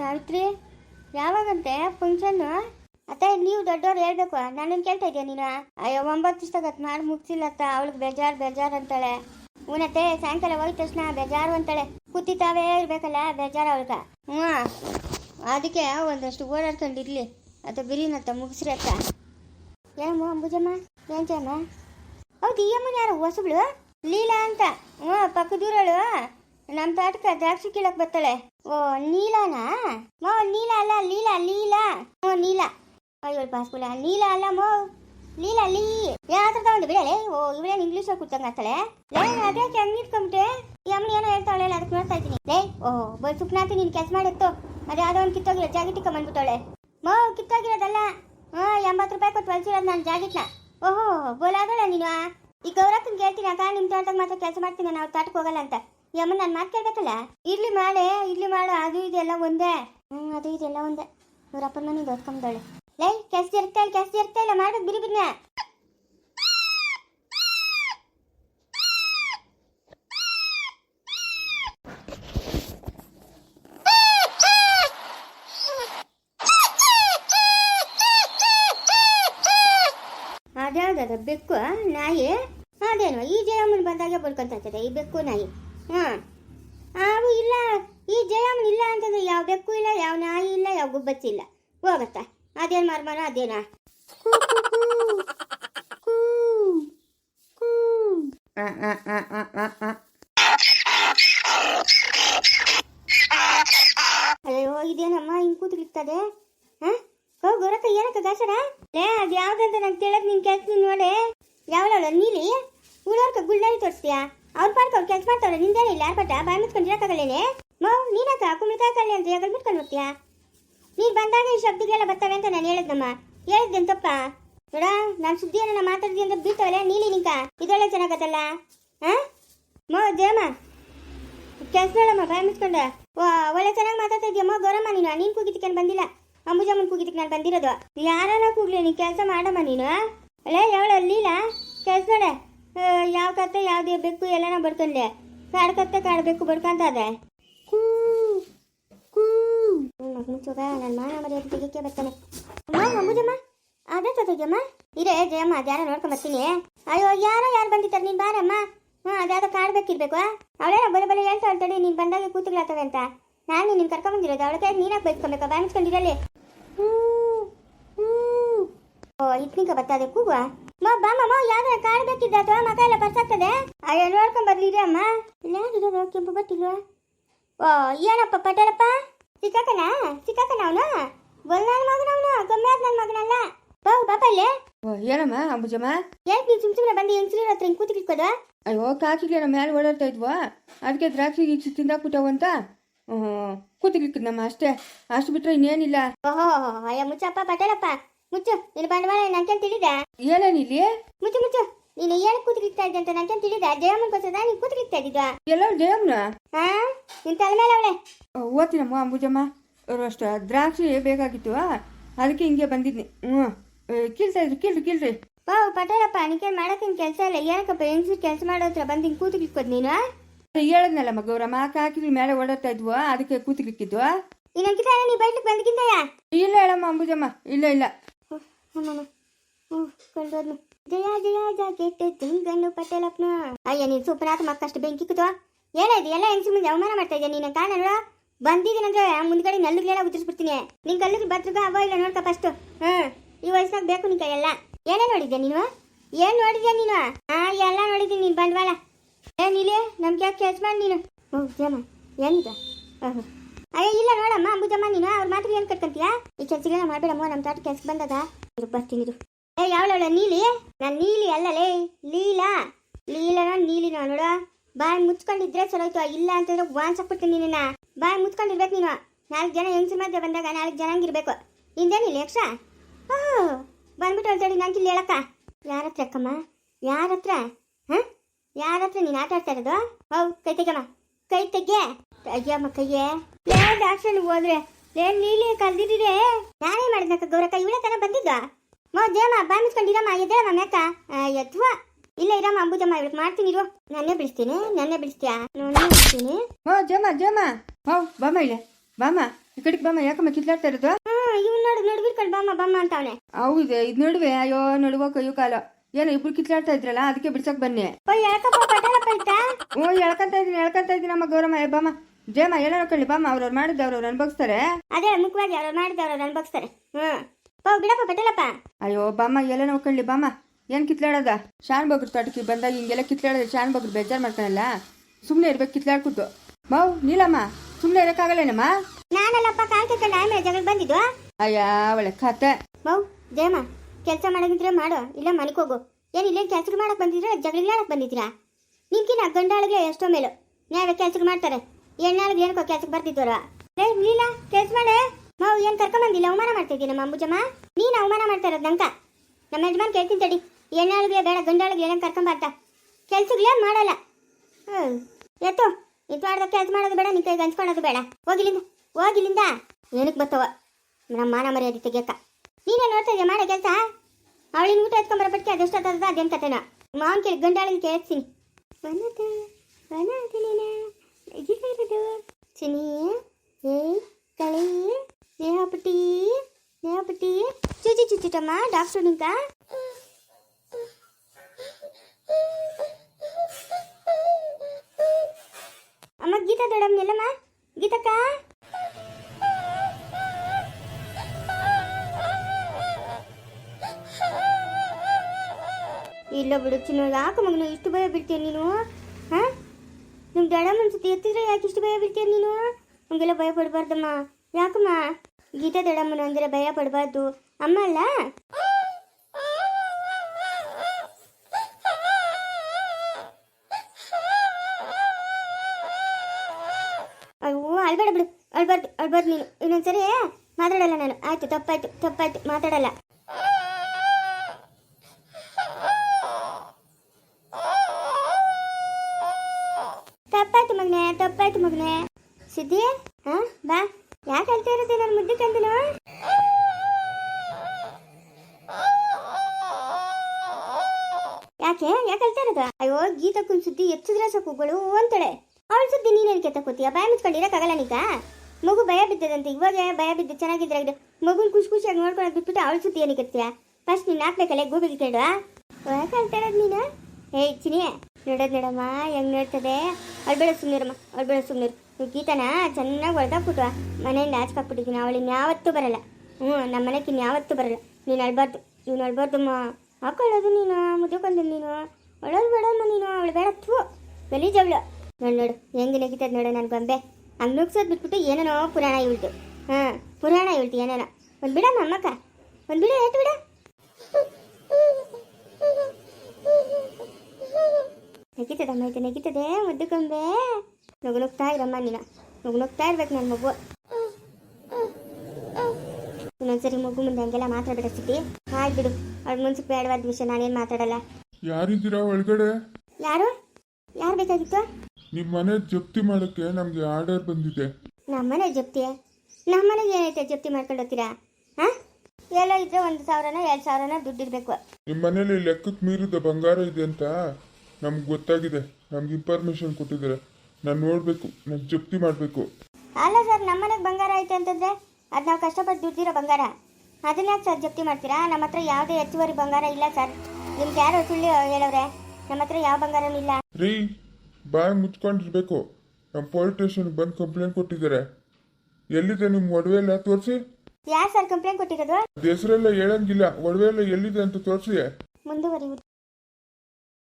Savitri, ಯಾವಾಗಂತೆ function? ಅತ್ತ, ನೀವು ದೊಡ್ಡವ್ರು ಹೇಳ್ಬೇಕು. ನನ್ನನ್ನು ಕೇಳ್ತಾ ಇದೆಯಾ ನೀನು? ಅಯ್ಯೋ, ಒಂಬತ್ತು ದಿವಸಗತ್ ಮಾಡಿ ಮುಗಿಸಿಲ್ಲ ಅತ್ತ ಅವಳಿಗೆ ಬೇಜಾರು ಬೇಜಾರು ಅಂತಾಳೆ. ಹ್ಞೂನತ್ತೆ, ಸಾಯಂಕಾಲ ಹೋಗಿದ ತಕ್ಷಣ ಬೇಜಾರು ಅಂತಾಳೆ. ಕೂತಿತಾವೇ ಇರಬೇಕಲ್ಲ, ಬೇಜಾರು ಅವ್ಳಿಗೆ. ಹ್ಞೂ, ಅದಕ್ಕೆ ಒಂದಷ್ಟು ಓಡಾಡ್ಕೊಂಡಿರಲಿ ಅಥವಾ ಬಿರಿನತ್ತ ಮುಗಿಸ್ರಿ ಅತ್ತ ಏನಮ್ಮ ಅಂಬುಜಮ್ಮ? ಏನ್ ಜಮ್ಮ? ಹೌದು, ಈ ಅಮ್ಮನ ಯಾರು, ಹೊಸಬ್ಳು? ಲೀಲಾ ಅಂತ. ಹ್ಞೂ ಪಕ್ಕದೂರಳು ನಮ್ಮ ತಾಟಕ ದ್ರಾಕ್ಷಿ ಕೀಳಕ್ ಬರ್ತಾಳೆ. ಓ, ನೀಲಾನಾ? ಮೋ, ನೀಲ ಅಲ್ಲ, ಲೀಲಾ ಲೀಲಾ. ಓ ನೀಲ. ಅಯ್ಯೋ ಪಾಸ್ಕುಲ ನೀಲ ಅಲ್ಲ, ಮೋ. ಲೀಲಾ, ಲೀ. ಯಾವ ತಗೊಂಡು ಬಿಡಲೆ? ಓ ಇವಳೇನು ಇಂಗ್ಲೀಷ್ ಕೂತಂಗ ಆಗ್ತಾಳೆ ಲೇ ಅದೇ ಹೆಂಗ್ ನಿಂತ್ಕೊಂಬಿಟ್ಟೆ ಈ ಅಮ್ಮನ ಏನೋ ಹೇಳ್ತಾಳೆ ಅದಕ್ಕೆ ನೋಡ್ತಾ ಇದ್ದೀನಿ. ಲೇ, ಓ, ಬೈ, ಸುಪ್ನಾತಿ, ನೀನು ಕೆಲಸ ಮಾಡಿತ್ತು ಅದೇ ಯಾವುದೋ ಒಂದು ಕಿತ್ತೋಗಿರೋ ಜಾಗಿಟಿಕ ಬಂದ್ಬಿಟ್ಟವಳೆ. ಮೋ, ಕಿತ್ತೋಗಿರೋದಲ್ಲ? ಹಾ ಎಂಬತ್ತು ರೂಪಾಯಿ ಕೊಟ್ಟು ಹೊಲ್ಸಿರೋದು ನಾನು ಜಾಗಿಟ್ನ ಓಹೋ ಬೋಲಾಗಲ್ಲ ನೀನು ಈ ಗೌರಕ್ಕನ್ ಕೇಳ್ತೀನಿ ಅಕ್ಕ ನಿಮ್ಮ ತೋಟದಾಗ ಮಾತ್ರ ಕೆಲಸ ಮಾಡ್ತೀನಿ ನಾವು ತಾಟಕ್ಕೆ ಹೋಗಲ್ಲ ಅಂತ. ಈ ಅಮ್ಮ ನಾನು ಮಾತು ಕೇಳ್ಬೇಕಲ್ಲ ಇರ್ಲಿ ಮಾಡೆ ಇರ್ಲಿ ಮಾಡು ಅದು ಇದೆಲ್ಲ ಒಂದೇ. ಹ್ಞೂ ಅದು ಇದೆಲ್ಲ ಒಂದೇ. ಇವರಪ್ಪನ ಅಪ್ಪನ ಮನೆಯಿಂದ ಓದ್ಕೊಂಬಂದವಳೆ ಲೈ, ಕೆಲಸ ಇರ್ತಾ ಇಲ್ಲ, ಕೆಲಸ ಇರ್ತಾ ಇಲ್ಲ, ಮಾಡೋದು ಬಿರಿ ಬಿಡ್ನ. ಅದ್ಯಾವ್ದದ, ಬೆಕ್ಕು ನಾಯಿ? ಅದೇನು, ಈ ಜಯಮ್ಮನ ಬಂದಾಗೆ ಇರ್ತದೆ ಈ ಬೆಕ್ಕು ನಾಯಿ. ಹಾಂ. ಇಲ್ಲ ಈ ಜಯಮ್ಮನ ಇಲ್ಲ ಅಂತಂದ್ರೆ ಯಾವ ಬೆಕ್ಕು ಇಲ್ಲ ಯಾವ ನಾಯಿ ಇಲ್ಲ ಯಾವ ಗುಬ್ಬಚ್ಚಿ ಇಲ್ಲ. ಹೋಗತ್ತ. ಅದೇನು ಮಾರ್ಮಾನ ಅದೇನಾ. ಅಯ್ಯೋ ಇದೇನಮ್ಮ ಹಿಂಗ್ ಕೂತ್ಲಿರ್ತದೆ ಹಾ? ಓ ಗೊರಕ್ಕ ಏನಕ್ಕ ದಾಸರ ಲೇ ಅದು ಯಾವ್ದಂತ ನಂಗೆ ಕೇಳಕ್ ನಿನ್ ಕೇಳ್ತೀನಿ ನೋಡಿ. ಯಾವಳ ನೀಲಿ? ಉಳೋರ್ಕ ಗುಳ್ಳಿ ತೋರಿಸ್ತೀಯಾ? ಅವ್ರ ಪಾಡ್ಕ ಅವ್ರು ಕೆಲ್ಸ ಮಾಡ್ತಾವ್ರೆ ನಿಂದೇನೆ ಇಲ್ಲ? ಯಾರ ಪಟ್ಟ ಬಾಯ್ ಮುಚ್ಕೊಂಡು ಇರಕ್ಕಾಗಲ್ಲೇನೆ ಮೋ ನೀನಕ್ಕ ಕುಂಬಳಕಾಯಿ ಕಳ್ಳಿ ಅಂತ ಯಾಕಲ್ ಮುಟ್ಕೊಂಡು ಹೋಗ್ತೀಯಾ? ನೀನು ಬಂದಾಗ ಈ ಶಬ್ದಗಳೆಲ್ಲ ಬರ್ತವೆ ಅಂತ ನಾನು ಹೇಳಿದ್ನಮ್ಮ. ಹೇಳಿದ್ದೆ ತಪ್ಪ? ನೋಡ, ನಾನು ಸುದ್ದಿಯನ್ನ ಮಾತಾಡಿದ್ವಿ ಅಂತ ಬೀಳ್ತಾವಲ್ಲ ನೀಲಿ ನಿಂಕ? ಇದೊಳ್ಳೆ ಚೆನ್ನಾಗತ್ತಲ್ಲ? ಹಾ ಮೋ, ದೇವಮ್ಮ. ಕೆಲಸ ನೋಡಮ್ಮ, ಬಾಯಿ ಮುಚ್ಕೊಂಡೆ. ಒಳ್ಳೆ ಚೆನ್ನಾಗಿ ಮಾತಾಡ್ತಾ ಇದೆಯಮ್ಮ ಗೌರಮ್ಮ ನೀನು? ನೀನು ಕೂಗಿದ್ದಕ್ಕೆ ಬಂದಿಲ್ಲ? ಅಂಬುಜಮ್ಮನ್ ಕೂಗಿದ್ದಕ್ಕೆ ನಾನು ಬಂದಿರೋದು. ಯಾರನ್ನ ಕೂಗ್ಲಿ, ನೀನು ಕೆಲಸ ಮಾಡಮ್ಮ ನೀನು? ಅಲ್ಲೇ ಯಾವಳ, ಲೀಲಾ? ಕೆಲಸ ನೋಡೆ. ಯಾವ ಕತ್ತೆ ಯಾವ್ದು ಬೆಕ್ಕು ಎಲ್ಲನ ಬರ್ಕೊಂಡೆ. ಕಾಡು ಕತ್ತ ಕಾಡು ಬೆಕ್ಕು ಬಡ್ಕೊಂತ ಅದೆ. ಕೂ ಕೂ. ಮುಚ್ಚೋಗ ನನ್ನ ಮಾನ ಮರ್ಯಾದೆ ತೆಗಿಯಕ್ಕೆ ಬರ್ತಾನೆ. ಅಮ್ಮ ಅಂಬುಜಮ್ಮ ಅದೇ ತಗೋಜಮ್ಮ ಇರೇ ಜಯಮ್ಮ ಅದ್ಯಾರ ನೋಡ್ಕೊಂಡ್ ಬರ್ತೀನಿ. ಅಯ್ಯೋ ಯಾರೋ ಯಾರು ಬಂದಿದ್ದಾರೆ ನೀನು ಬಾರಮ್ಮ. ಹ್ಞೂ ಅದ್ಯಾವುದೋ ಕಾಡ್ಬೇಕಿರ್ಬೇಕು ಅವಳೇನ ಬಲೆ ಬಲೆ ಹೇಳ್ತಾ ಹೇಳ್ತಾಳೆ ನೀನು ಬಂದಾಗ ಕೂತಿಗ್ಲಾತವೆ ಅಂತ. ನಾನು ನಿನ್ನ ಕರ್ಕೊಂಬಂದಿರೋದು ಅವಳ ಕೈ ನೀನಾಗ ಬೈಸ್ಕೊಬೇಕಾ? ಹ್ಞೂ ಓ ಇಟ್ನಿಕ ಬರ್ತದೆ ಕೂಗುವ? ಮಾ ಬಾಮ ಮಾ ಯಾವ್ದಾರ ಕಾಡ್ಬೇಕಿದ್ದ ಅಥವಾ ಮಕ ಎಲ್ಲ ಬರ್ಸಾಗ್ತದೆ? ಅಯ್ಯ ನೋಡ್ಕೊಂಡ್ ಬರ್ಲಿರಿ ಅಮ್ಮ. ಇಲ್ಲಾಗಿರೋದು ಕೆಂಪು ಬಟ್ಟಿಲ್ವಾ ಓ ಏನಪ್ಪ ಪಟೇಲಪ್ಪ? ಸಿಕ್ಕಾಕನ ಸಿಕ್ಕಾಕನ ಅವನು? ಬಲ್ ನನ್ನ ಮಗನ ಅವನು ಗಮ್ಮೆ ನನ್ನ ಮಗನಲ್ಲ. ಬಾವು ಬಾಪ ಇಲ್ಲೇ. ಓ ಏನಮ್ಮ ಅಂಬುಜಮ್ಮ? ಯಾಕೆ ನೀವು ಸುಮ್ ಸುಮ್ಮನೆ ಬಂದು ಹೆಂಗ್ಸ್ರ ಹತ್ರ ಹಿಂಗೆ ಕೂತಿಕ್ಕೋದ ಅಯ್ಯೋ ಕಾಕಿಗೆ ನಮ್ಮ ಮೇಲೆ ಓಡಾಡ್ತಾ ಇದ್ವಾ? ಅದಕ್ಕೆ ದ್ರಾಕ್ಷಿ ಗೀಕ್ಷಿ ತಿಂದಾಕ್ಬಿಟ್ಟವು ಅಂತ? ನಮ್ಮ ಅಷ್ಟೇ. ಅಷ್ಟು ಬಿಟ್ರೆ ಇನ್ನೇನಿಲ್ಲ. ಓಹೋ ಅಯ್ಯ ಮುಚ್ಚಪ್ಪ ಪಟೇಲಪ್ಪ. ಮುಚ್ಚು ನಿನ್ನ ಬಂಡವಾಳ ನಂಗೇನು ತಿಳಿದ ಏನೇನಿಲ್ಲಿ ಮುಚ್ಚು ಮುಚ್ಚು. ನೀನು ಏನು ಕೂತಿಕ್ತಾ ಇದ್ದೆ ಅಂತ ನಂಗೇನು ತಿಳಿದ ಜಯಮ್ಮನ್ಗೋಸ್ಕರ ನೀನು ಕೂತಿಕ್ತಾ ಇದ್ದಿದ್ದ ಎಲ್ಲ ಜಯಮ್ಮನ? ಹಾ ನಿನ್ ತಲೆ ಮೇಲೆ ಅವಳೆ. ಓದ್ತೀನಮ್ಮ ಅಂಬುಜಮ್ಮ. ಅವ್ರು ಅಷ್ಟು ದ್ರಾಕ್ಷಿ ಬೇಕಾಗಿತ್ತು ಅದಕ್ಕೆ ಹಿಂಗೆ ಬಂದಿದ್ನಿ. ಹ್ಞೂ ಕೀಳ್ತಾ ಇದ್ರು ಕೀಳ್ರಿ ಕೀಳ್ರಿ. ಬಾವು ಪಟೇಲಪ್ಪ ನಿಕೇನು ಮಾಡಕ್ಕೆ ನಿನ್ ಕೆಲಸ ಇಲ್ಲ? ಏನಕ್ಕಪ್ಪ ಹೆಂಗ್ಸ್ರು ಕೆಲಸ ಮಾಡೋ ಹತ್ರ ಬಂದು ಹಿಂಗೆ ಕೂತಿಕ್ಕೋದು ನೀನು ಹೇಳದ್ನಲ್ಲಮ್ಮ ಗೌರಮ್ಮ ಹಾಕಿದ್ರು ಮೇಲೆ ಓಡಾಡ್ತಾ ಇದ್ವು ಅದಕ್ಕೆ ಕೂತಿರ್ಲಿಕ್ಕಿದ್ವು ಇನ್ನೊಂದ್ಕಿತ ನೀ ಬೈಟ್ಲಿಕ್ಕೆ ಬಂದಕ್ಕಿಂತಯ್ಯ ಇಲ್ಲ ಹೇಳಮ್ಮ ಅಂಬುಜಮ್ಮ ಇಲ್ಲ ಇಲ್ಲ. ಅಮ್ಮಮ್ಮ ಹ್ಞೂ ಕೊಂಡೋದ್ನು ಜಯ ಜಯ ಜಾಕೆಟ್ ತಿಂಗಣ್ಣು ಪಟೇಲಪ್ಪನ ಅಯ್ಯ, ನೀನು ಸೂಪರಾತ ಮಕ್ಕಷ್ಟು ಬೆಂಕಿ ಕೂತು ಏನಾಯ್ತು ಎಲ್ಲ ಹೆಂಗ್ಸಿ ಮುಂದೆ ಅವಮಾನ ಮಾಡ್ತಾ ಇದ್ಯಾ ನೀನು? ಕಾಣ ನೋಡ. ಬಂದಿದ್ದೀನಂದ್ರೆ ಮುಂದ್ಗಡೆ ನಲ್ಲುಗಳೆಲ್ಲ ಉದುರಿಸ್ಬಿಡ್ತೀನಿ. ನಿನ್ ಕಲ್ಲಿಗೆ ಬರ್ತದ ಅವ ಇಲ್ಲ, ನೋಡ್ಕ ಫಸ್ಟ್ ಹ್ಮ್. ಈ ವಯಸ್ಸಾಗ ಬೇಕು ನಿನ್ ಕೈಯೆಲ್ಲ. ಏನೇ ನೋಡಿದ್ಯಾ ನೀನು? ಏನ್ ನೋಡಿದ್ಯಾ ನೀನು? ಹಾ ಎಲ್ಲ ನೋಡಿದ್ದೀನಿ ನೀನು ಬಂಡವಾಳ. ಏ ನೀಲೇ ನಮ್ಗೆ ಯಾಕೆ ಕೆಲಸ ಮಾಡಿ ನೀನು? ಹ್ಞೂ ಜಮ್ಮ ಏನಿದ? ಅಯ್ಯ ಇಲ್ಲ ನೋಡಮ್ಮ, ಅಂಬುಜಮ್ಮ, ನೀನು ಅವ್ರ ಮಾತ್ರ ಏನು ಕಟ್ಕೊಂತೀಯಾ? ಈ ಕೆಲಸಗಳನ್ನ ಮಾಡಬೇಡಮ್ಮ ನಮ್ಮ ತಾಟ ಕೆಲ್ಸಕ್ಕೆ ಬಂದದ. ಇರು, ಬರ್ತೀನಿ ಇರು. ಏ ಯಾವಳ ನೀಲಿ? ನಾನು ನೀಲಿ ಅಲ್ಲಲೇ. ಲೀಲಾ. ಲೀಲನ ನೀಲಿ ನೋಡ. ಬಾಯಿ ಮುಚ್ಕೊಂಡಿದ್ರೆ ಸರೋಯ್ತು. ಇಲ್ಲ ಅಂತಂದ್ರೆ ವಾನ್ಸಕ್ಬಿಡ್ತೀನಿ ನಿನ್ನ. ಬಾಯ್ ಮುಚ್ಕೊಂಡಿರ್ಬೇಕು ನೀನು. ನಾಲ್ಕು ಜನ ಹೆಂಗ್ಸಿ ಮಧ್ಯೆ ಬಂದಾಗ ನಾಲ್ಕು ಜನ ಹಂಗಿರ್ಬೇಕು. ಹಿಂದೇನಿಲ್ಲ ಯಕ್ಷ? ಬಂದ್ಬಿಟ್ಟು ಹೇಳ್ತಾಡಿ ನಂಗೆ ಇಲ್ಲಿ ಹೇಳಕ್ಕ. ಯಾರ ಹತ್ರ ಅಕ್ಕಮ್ಮ? ಯಾರ ಹತ್ರ? ಹಾಂ? ಯಾರ ಹತ್ರ ನೀನು ಆಟ ಆಡ್ತಾ ಇರೋದು? ಹೌ ಕೈ ತೆಗಮ್ಮ ಕೈ ತೆಗೆ ಅಯ್ಯಮ್ಮ, ಕೈಯೇ. ಲೇ ದಾಕ್ಷಣ ಹೋದ್ರೆ ಏನ್ ನೀಲಿ ಕಲ್ದಿದ್ರೆ ನಾನೇ ಮಾಡಿದ್ನಕ್ಕ ಗೌರಕ್ಕ ಇವಳ ತನ ಬಂದಿದ್ದ ಮೋ ದೇಮ ಬಾಯ್ ಮುಚ್ಕೊಂಡಿರಮ್ಮ ಎದ್ದೇಳಮ್ಮ ಮೇಕ ಎದ್ವ ಇಲ್ಲ ಇರಮ್ಮ ಅಂಬುಜಮ್ಮ ಇವತ್ತು ಮಾಡ್ತೀನಿ ಇರು. ನನ್ನೇ ಬಿಡಿಸ್ತೀನಿ ನನ್ನೇ ಬಿಡಿಸ್ತೀಯಾ? ನಾನೇ ಬಿಡಿಸ್ತೀನಿ. ಓ ಜಮ್ಮ ಜಮ್ಮ ಓ ಬಾಮ ಇಲ್ಲ. ಬಾಮ ಈ ಕಡೆಗೆ ಬಾಮ್ಮ ಯಾಕಮ್ಮ ಕಿತ್ಲಾಡ್ತಾ ಇರೋದು? ಹಾ ಇವ್ನು ನೋಡು ಬಾಮ ಬಾಮ್ಮ ಬಾಮ್ಮ ಅಂತವನೆ. ಹೌದು ಇದ್ ನಡುವೆ? ಅಯ್ಯೋ ನಡುವ ಕೈಯೋ ಕಾಲ. ಏನೋ ಇಬ್ರು ಕಿತ್ಲಾಡ್ತಾ ಇದ್ರಲ್ಲ ಅದಕ್ಕೆ ಬಿಡ್ಸಕ್ ಬನ್ನಿ. ಓ ಎಳ್ಕಪ್ಪ ಪಟೇಲಪ್ಪ ಇತ್ತ ಓ ಎಳ್ಕಂತ ಇದೀನಿ ಹೇಳ್ಕೊಂತ ಇದೀನಿ ನಮ್ಮ ಗೌರಮ್ಮ ಬಾಮ ಜಯಮ್ಮ ಹೇಳೋ ಕಳ್ಳಿ ಬಾಮ್ಮ ಅವ್ರವ್ರು ಮಾಡಿದ್ದು ಅವ್ರವ್ರು ಅನ್ಭವಿಸ್ತಾರೆ. ಅದೇ ಮುಖ್ಯವಾಗಿ ಅವ್ರು ಮಾಡಿದ್ದು ಅವ್ರು ಅನ್ಭವಿಸ್ತಾರೆ. ಹ್ಮ್. ಪೋ ಬಿಡಪ್ಪ ಪಟೇಲಪ್ಪ ಅಯ್ಯೋ ಬಾಮ್ಮ ಎಲ್ಲ ನೋಡ್ಕೊಳ್ಳಿ ಬಾಮ್ಮ. ಏನು ಕಿತ್ಲಾಡೋದ? ಶಾನ್ ಬಗ್ರು ತಟಕಿ ಬಂದಾಗ ಹಿಂಗೆಲ್ಲ ಕಿತ್ಲಾಡೋದು ಶಾನ್ ಬಗ್ರು ಬೇಜಾರು ಮಾಡ್ತಾನಲ್ಲ? ಸುಮ್ಮನೆ ಇರ್ಬೇಕು ಕಿತ್ಲಾಡ್ಕೊಟ್ಟು. ಮಾವ್ ನೀಲಮ್ಮ ಸುಮ್ಮನೆ ಇರೋಕ್ಕಾಗಲ್ಲೇನಮ್ಮ? ನಾನಲ್ಲಪ್ಪ ಕಾಲ್ ಕಿತ್ಕೊಂಡು ಆಮೇಲೆ ಜಗಳ ಬಂದಿದ್ದು. ಅಯ್ಯ ಒಳ್ಳೆ ಕತೆ. ಬೌ ಜಯಮ್ಮ ಕೆಲಸ ಮಾಡೋದಿದ್ರೆ ಮಾಡು ಇಲ್ಲ ಮನೆಗೆ ಹೋಗು. ಏನು ಇಲ್ಲೇ ಕೆಲಸ ಮಾಡಕ್ ಬಂದಿದ್ರೆ ಜಗಳಿಗಾಡಕ್ ಬಂದಿದ್ದೀರಾ? ನಿಮ್ಗಿನ ಗಂಡಾಳಿಗೆ ಎಷ್ಟೋ ಮೇಲೆ. ನ್ಯಾಯ ಕೆಲಸ ಮಾಡ್ತಾರೆ. ಹೆಣ್ಣಾಳಿಗೆ ಏನಕ್ಕೋ ಕೆಲ್ಸಕ್ಕೆ ಬರ್ತಿದ್ದವ್ರ ಏ ಲೀಲಾ ಕೆಲ್ಸ ಮಾಡೆ. ಮಾವು, ಏನು ಕರ್ಕೊಂಬಂದಿಲ್ಲ ಅವಮಾನ ಮಾಡ್ತಾ ಇದ್ದೀನಿ ನಮ್ಮ ಅಂಬುಜಮ್ಮ? ನೀನು ಅವಮಾನ ಮಾಡ್ತಾ ಇರೋದು ನಂಕ ನಮ್ಮ ಯಜಮಾನ್ ಕೇಳ್ತೀನಿ ತಡಿ. ಹೆಣ್ಣಾಳಿಗೆ ಬೇಡ ಗಂಡಾಳಿಗೆ ಏನಂಗೆ ಕರ್ಕೊಂಬರ್ತ ಕೆಲ್ಸಗಳೇ ಮಾಡಲ್ಲ. ಹ್ಞೂ ಎತ್ತು. ಇದು ಮಾಡ್ದ ಕೆಲಸ ಮಾಡೋದು ಬೇಡ ನಿನ್ನ ಕೈಗೆ ಹಂಚ್ಕೊಳ್ಳೋದು ಬೇಡ. ಹೋಗಿಲಿಂದ ಹೋಗಿಲಿಂದ ಏನಕ್ಕೆ ಬರ್ತವ ನಮ್ಮ ಮಾನ ಮರ್ಯಾದೆ ತೆಗಿಯಕ್ಕ. ನೀನೇ ನೋಡ್ತಾ ಇದೆಯಾ ಮಾಡೋ ಕೆಲಸ? ಅವಳಿನ ಊಟ ಎತ್ಕೊಂಬರ ಬಟ್ಕೆ ಅದೆಷ್ಟೊತ್ತದ ಅದೇನು ಕತೆನ. ಮಾವನ್ ಕೇಳಿ ಗಂಡಾಳಿಗೆ ಕೇಳಿಸ್ತೀನಿ ಇರೋದು ಚಿನಿ ಏ ಕಳಿ ನೇಹಪಟ್ಟಿ ನೇಹಪಟ್ಟಿ ಚುಚಿ ಚುಚಿಟಮ್ಮ ಡಾಕ್ಟರ್ ನಿಂತ. ಅಮ್ಮ, ಗೀತಾ ದೊಡಮ್ ಎಲ್ಲಮ್ಮ? ಗೀತಕ್ಕ? ಇಲ್ಲ ಬಿಡು ಚಿನ್ನ, ಯಾಕೆ ಮಗನು, ಇಷ್ಟು ಭಯ ಬಿಡ್ತೀಯ ನೀನು? ಹಾ? ನಿಮ್ ದಡ ಮನ್ಸುತ್ತೆ ಎತ್ತಿದ್ರೆ ಯಾಕೆ ಇಷ್ಟು ಭಯ ಬೀಳ್ತೀಯ ನೀನು? ಹಂಗೆಲ್ಲ ಭಯ ಪಡಬಾರ್ದಮ್ಮ. ಯಾಕಮ್ಮ? ಗೀತಾ ದಡಮ್ಮನ ಅಂದ್ರೆ ಭಯ ಪಡಬಾರ್ದು. ಅಮ್ಮ ಅಲ್ಲ? ಅಯ್ಯೋ, ಅಳ್ಬೇಡ ಬಿಡು. ಅಳ್ಬಾರ್ದು ಅಳ್ಬಾರ್ದು ನೀನು. ಇನ್ನೊಂದ್ಸರಿ ಮಾತಾಡಲ್ಲ ನಾನು. ಆಯ್ತು, ತಪ್ಪಾಯ್ತು ತಪ್ಪಾಯ್ತು. ಮಾತಾಡಲ್ಲ ತಪ್ಪಾಯ್ತು ಮಗನೆ ತಪ್ಪಾಯ್ತು ಮಗನೇ. ಸಿದ್ದಿ ಹಾ, ಬಾ. ಯಾಕೆ ಹೇಳ್ತಾ ಇರೋದು ನನ್ನ ಮುದ್ದೆ ಕಂದನು ಯಾಕೆ? ಯಾಕೆ ಹೇಳ್ತಾ ಇರೋದ? ಅಯ್ಯೋ ಗೀತಕ್ಕನ್ ಸುದ್ದಿ ಎತ್ತಿದ್ರೆ ಸಾಕುಗಳು ಅಂತಾಳೆ. ಅವಳ ಸುದ್ದಿ ನೀನೇನು ಕೆತ್ತಕೋತೀಯ ಭಯ ಮುಚ್ಕೊಂಡು ಇರೋಕ್ಕಾಗಲ್ಲ ನೀಗ? ಮಗು ಭಯ ಬಿದ್ದದಂತೆ, ಇವಾಗ ಭಯ ಬಿದ್ದು, ಚೆನ್ನಾಗಿದ್ರೆ ಮಗುನ್ ಖುಷಿ ಖುಷಿಯಾಗಿ ನೋಡ್ಕೊಳ್ಳೋದು ಬಿಟ್ಬಿಟ್ಟು ಅವಳ ಸುದ್ದಿ ಏನಕ್ಕೆ ಫಸ್ಟ್ ನೀನು ಹಾಕ್ಬೇಕಲ್ಲ ಗೂಬಿಗೆ ಕೇಳುವ? ಯಾಕೆ ಹೇಳ್ತಾ ಇರೋದು ನೀನು? ಏಯ್ ಚಿನಿ ನೋಡೋದು ನೋಡಮ್ಮ, ಹೆಂಗ್ ನೋಡ್ತದೆ? ಅಳ್ಬೇಡ ಸುಮ್ಮನಿರಮ್ಮ ಅಳ್ಬೇಡ ಸುಮ್ಮನಿರು ಗೀತನ ಚೆನ್ನಾಗಿ ಹೊಡೆದಾಕ್ಬಿಟ್ಟು ಮನೆಯಿಂದ ಆಚ್ಕಾಕ್ಬಿಟ್ಟಿದ್ದೀನಿ ಅವಳು ಇನ್ಯಾವತ್ತೂ ಬರಲ್ಲ. ಹ್ಞೂ ನಮ್ಮ ಮನೆಗೆ ಇನ್ಯಾವತ್ತೂ ಬರಲ್ಲ. ನೀನು ಅಳ್ಬಾರ್ದು, ನೀನು ಅಳ್ಬಾರ್ದಮ್ಮ. ಹಾಕೊಳ್ಳೋದು ನೀನು ಮುದ್ದುಕೊಂಡು ನೀನು. ಒಳೋದು ಬೇಡಮ್ಮ ನೀನು, ಅವಳು ಬೇಡ. ಥೂ, ಗಲೀಜ್ ಅವಳು. ನೋಡು ನೋಡು ಹೆಂಗೆ ನೆಗಿತದ ನೋಡು ನನ್ನ ಗೊಂಬೆ. ಹಂಗೆ ಬಿಟ್ಬಿಟ್ಟು ಏನೇನೋ ಪುರಾಣ ಇವಳ್ದು ಹಾಂ ಪುರಾಣ ಇವಳ್ದು ಏನೇನೋ. ಒಂದು ಬಿಡಮ್ಮ, ಅಮ್ಮಕ್ಕ. ಒಂದು ಬಿಡ ಏಟು ಬಿಡ? ನೆಗಿತದಮ್ಮ ಆಯ್ತು ನೆಗಿತದೆ ಮುದ್ದು ಗೊಂಬೆ ನಗುನೋಗ್ತಾ ನುಗ್ತಾ ಇರಮ್ಮ ನೀನು. ನಗುನೋಗ್ತಾ ಇರ್ಬೇಕು ನನ್ನ ಮಗು. ಇನ್ನೊಂದ್ಸರಿ ಮಗು ಮುಂದೆ ಹಂಗೆಲ್ಲ ಮಾತಾಡ್ಬೇಡ ಸಿದ್ದಿ ಹಾಯ್ ಬಿಡು. ಅವ್ಳ ಮುಂಚೆ ಬೇಡವಾದ ವಿಷಯ ನಾನೇನು ಮಾತಾಡಲ್ಲ. ಯಾರಿದ್ದೀರಾ ಒಳಗಡೆ? ಯಾರು? ಯಾರು ಬೇಕಾಗಿತ್ತು? ನಿಮ್ಮ ಮನೆ ಜಪ್ತಿ ಮಾಡಕ್ಕೆ ನಮಗೆ ಆರ್ಡರ್ ಬಂದಿದೆ. ನಮ್ಮನೆ ಜಪ್ತಿ ನಮ್ಮನೆಗೆ ಏನೈತೆ ಜಪ್ತಿ ಮಾಡ್ಕೊಂಡು ಹೋಗ್ತೀರಾ? ಹಾ? ಎಲ್ಲ ಇದ್ರೆ ಒಂದು ಸಾವಿರನ ಎರಡು ಸಾವಿರನ ದುಡ್ಡಿರ್ಬೇಕು ನಿಮ್ಮ ಮನೇಲಿ ಲೆಕ್ಕಕ್ಕೆ ಮೀರಿದ ಬಂಗಾರ ಇದೆ ಅಂತ? ನಮ್ಗೆ ಗೊತ್ತಾಗಿದೆ. ನಮ್ಗೆ ಇನ್ಫಾರ್ಮೇಶನ್ ಕೊಟ್ಟಿದ್ದಾರೆ. ನಾನು ನೋಡಬೇಕು ನಾನು ಜಪ್ತಿ ಮಾಡಬೇಕು. ಅಲ್ಲ ಸರ್ ನಮ್ಮನೆಗೆ ಬಂಗಾರ ಐತೆ ಅಂತಂದ್ರೆ ಅದು ನಾವು ಕಷ್ಟಪಟ್ಟು ದುಡ್ದಿರೋ ಬಂಗಾರ. ಅದನ್ನ ಸರ್ ಜಪ್ತಿ ಮಾಡ್ತೀರಾ? ನಮ್ಮ ಹತ್ರ ಯಾವುದೇ ಹೆಚ್ಚುವರಿ ಬಂಗಾರ ಇಲ್ಲ ಸರ್. ನಿಮ್ಗೆ ಯಾರು ಸುಳ್ಳು ಹೇಳವ್ರೆ ನಮ್ಮ ಹತ್ರ ಯಾವ ಬಂಗಾರನೂ ಇಲ್ಲ. ರೀ ಬಾಯ್ ಮುಚ್ಕೊಂಡಿರ್ಬೇಕು. ನಮ್ಮ ಪೊಲೀಸ್ ಸ್ಟೇಷನ್ಗೆ ಬಂದು ಕಂಪ್ಲೇಂಟ್ ಕೊಟ್ಟಿದ್ದಾರೆ. ಎಲ್ಲಿದೆ ನಿಮ್ಮ ಒಡವೆ ಎಲ್ಲ ತೋರಿಸಿ? ಯಾರು ಸರ್ ಕಂಪ್ಲೇಂಟ್ ಕೊಟ್ಟಿರೋದು? ಅದು ಹೆಸರೆಲ್ಲ ಹೇಳಂಗಿಲ್ಲ. ಒಡವೆ ಎಲ್ಲ ಎಲ್ಲಿದೆ ಅಂತ ತೋರಿಸಿ. ಮುಂದುವರಿಯುವುದು.